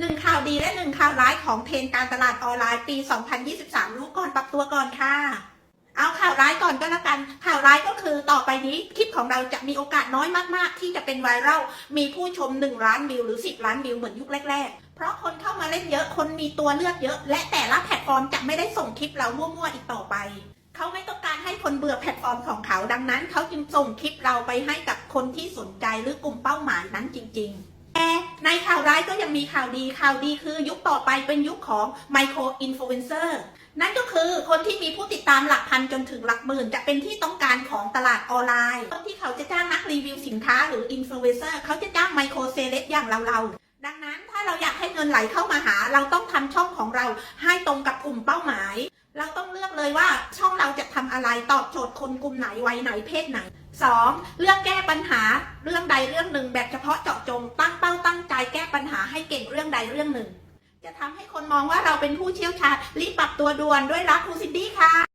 หนึ่งข่าวดีและหนึ่งข่าวร้ายของเทรนด์การตลาดออนไลน์ปี 2023 รู้ก่อนปรับตัวก่อนค่ะ เอาข่าวร้ายก่อนก็แล้วกัน ข่าวร้ายก็คือต่อไปนี้คลิปของเราจะมีโอกาสน้อยมากๆ ที่จะเป็นไวรัล มีผู้ชม 1 ล้านวิวหรือ 10 ล้านวิวเหมือนยุคแรก ๆ เพราะคนเข้ามาเล่นเยอะ คนมีตัวเลือกเยอะ และแต่ละแพลตฟอร์มจะไม่ได้ส่งคลิปเรามั่วๆอีกต่อไป เขาไม่ต้องการให้คนเบื่อแพลตฟอร์มของเขาดังนั้น เขาจึงส่งคลิปเราไปให้กับคนที่สนใจหรือกลุ่มเป้าหมายนั้นจริง ๆ แต่ในข่าวร้ายก็ยังมีข่าวดีข่าวดีคือยุคต่อไปเป็นยุคของไมโครอินฟลูเอนเซอร์นั่นก็คือคนที่มีผู้ติดตามหลักพันจนถึงหลักหมื่น จะเป็นที่ต้องการของตลาดออนไลน์ คนที่เขาจะจ้างนักรีวิวสินค้าหรืออินฟลูเอนเซอร์เขาจะจ้างไมโครเซเลบอย่างเราๆ ดังนั้นถ้าเราอยากให้เงินไหลเข้ามาหา เราต้องทำช่องของเราให้ตรงกับกลุ่มเป้าหมาย เราต้องเลือกเลยว่าช่องเราจะทำอะไรตอบโจทย์คนกลุ่มไหนวัยไหนเพศไหน 2. เรื่องแก้ปัญหาเรื่องใดเรื่องหนึ่งแบบเฉพาะ ให้เก่งเรื่องใดเรื่องหนึ่ง จะทำให้คนมองว่าเราเป็นผู้เชี่ยวชาญรีบปรับตัวด่วนด้วยรักครูซินดี้ค่ะ